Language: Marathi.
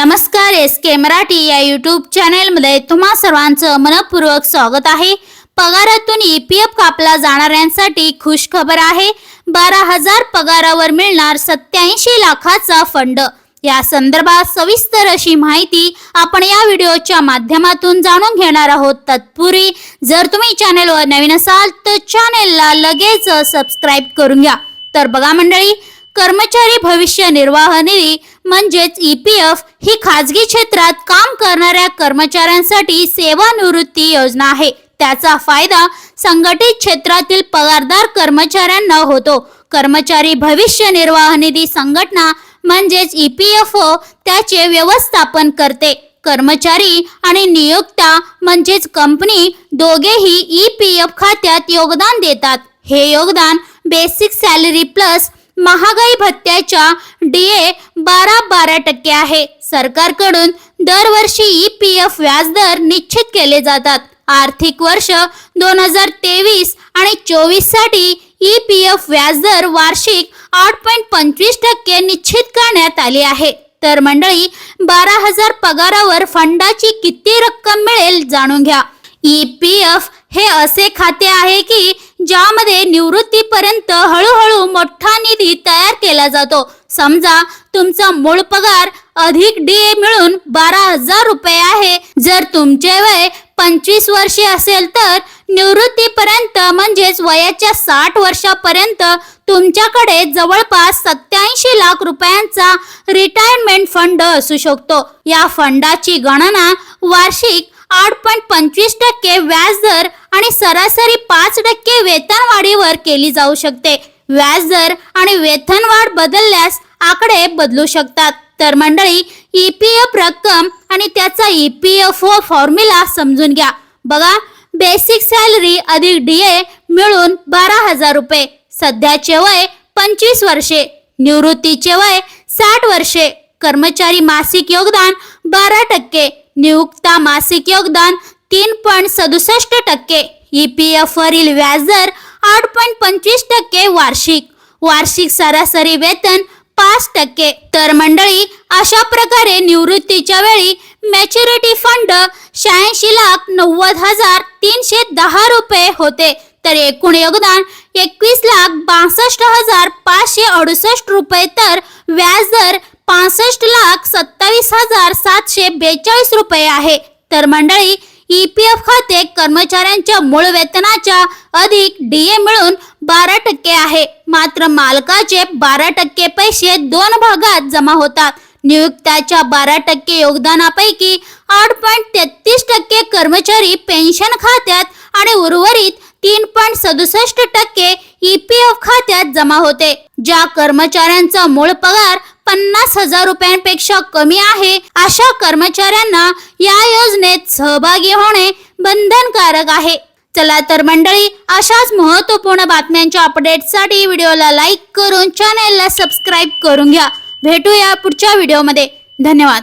नमस्कार एस के मराठी या यूट्यूब चॅनेलमध्ये तुम्हा सर्वांचं मनपूर्वक स्वागत आहे. पगारातून ई पी एफ कापला जाणाऱ्यांसाठी खुश खबर आहे. बारा हजार पगारावर मिळणार सत्याऐंशी लाखाचा फंड. या संदर्भात सविस्तर अशी माहिती आपण या व्हिडिओच्या माध्यमातून जाणून घेणार आहोत. तत्पूर्वी जर तुम्ही चॅनेलवर नवीन असाल तर चॅनेलला लगेच सबस्क्राईब करून घ्या. तर बघा मंडळी कर्मचारी भविष्य निर्वाह निधी म्हणजेच ई पी एफ ही खाजगी क्षेत्रात काम करणाऱ्या कर्मचाऱ्यांसाठी सेवानिवृत्ती योजना आहे. त्याचा फायदा संघटित क्षेत्रातील पगारदार कर्मचाऱ्यांना होतो. कर्मचारी भविष्य निर्वाह निधी संघटना म्हणजेच ई पी एफ ओ त्याचे व्यवस्थापन करते. कर्मचारी आणि नियोक्ता म्हणजेच कंपनी दोघेही ई पी एफ खात्यात योगदान देतात. हे योगदान बेसिक सॅलरी प्लस महागाई भत्त्याच्या डी ए बारा बारा टक्के आहे. सरकारकडून दरवर्षी ई पी एफ व्याजदर निश्चित केले जातात. आर्थिक वर्ष दोन हजार तेवीस आणि चोवीससाठी ई पी एफ व्याजदर वार्षिक आठ पॉईंट पंचवीस टक्के निश्चित करण्यात आली आहे. तर मंडळी बारा हजार पगारावर फंडाची किती रक्कम मिळेल जाणून घ्या. ई पी एफ हे असे खाते आहे की ज्यामध्ये निवृत्तीपर्यंत हळूहळू मोठा निधी केला जातो. समजा तुमचा मूळ पगार अधिक डी ए मिळून बारा हजार रुपये आहे. जर तुमचे वय पंचवीस वर्षे असेल तर निवृत्तीपर्यंत म्हणजेच वयाच्या साठ वर्षापर्यंत तुमच्याकडे जवळपास सत्याऐंशी लाख रुपयांचा रिटायरमेंट फंड असू शकतो. या फंडाची गणना वार्षिक आठ पॉईंट पंचवीस टक्के व्याजदर आणि सरासरी पाच टक्के वेतनवाढीवर केली जाऊ शकते. व्याजदर आणि वेतनवाढ बदलल्यास आकडे बदलू शकतात. तर मंडळी ई पी एफ रक्कम आणि त्याचा E P F O formula समजून घ्या. बघा बेसिक सॅलरी अधिक डी ए मिळून बारा हजार रुपये. सध्याचे वय पंचवीस वर्षे. निवृत्तीचे वय साठ वर्षे. कर्मचारी मासिक योगदान बारा टक्के. नियुक्ता मासिक योगदान तीन पॉईंट सदुसष्ट टक्के. ई पी एफ वरील व्याजदर आठ पॉईंट पंचवीस टक्के वार्षिक. वार्षिक सरासरी वेतन पाच टक्के. तर मंडळी अशा प्रकारे निवृत्तीच्या वेळी मॅच्युरिटी फंड शहाऐंशी लाख नव्वद हजार तीनशे दहा रुपये होते. तर एकूण योगदान एकवीस लाख बासष्ट हजार पाचशे अडुसष्ट रुपये. तर व्याजदर पासष्ट लाख सत्तावीस हजार सातशे बेचाळीस रुपये आहे. तर मंडळी ई पी एफ खाते कर्मचाऱ्यांच्या मूळ वेतनाच्या अधिक डी ए मिळून बारा टक्के आहे. मात्र मालकाचे बारा टक्के पैसे दोन भागात जमा होतात. नियुक्त्याच्या बारा टक्के योगदानापैकी आठ पॉईंट तेहतीस टक्के कर्मचारी पेन्शन खात्यात आणि उर्वरित तीन पॉईंट सदुसष्ट टक्के ई पी एफ खात्यात जमा होते. ज्या कर्मचाऱ्यांचा मूळ पगार पन्नास हजार रुपयांपेक्षा कमी आहे अशा कर्मचाऱ्यांना या योजनेत सहभागी होणे बंधनकारक आहे. चला तर मंडळी अशाच महत्त्वपूर्ण बातम्यांच्या अपडेटसाठी व्हिडिओला लाईक करून चॅनेलला सबस्क्राईब करून घ्या. भेटूया पुढच्या व्हिडिओमध्ये. धन्यवाद.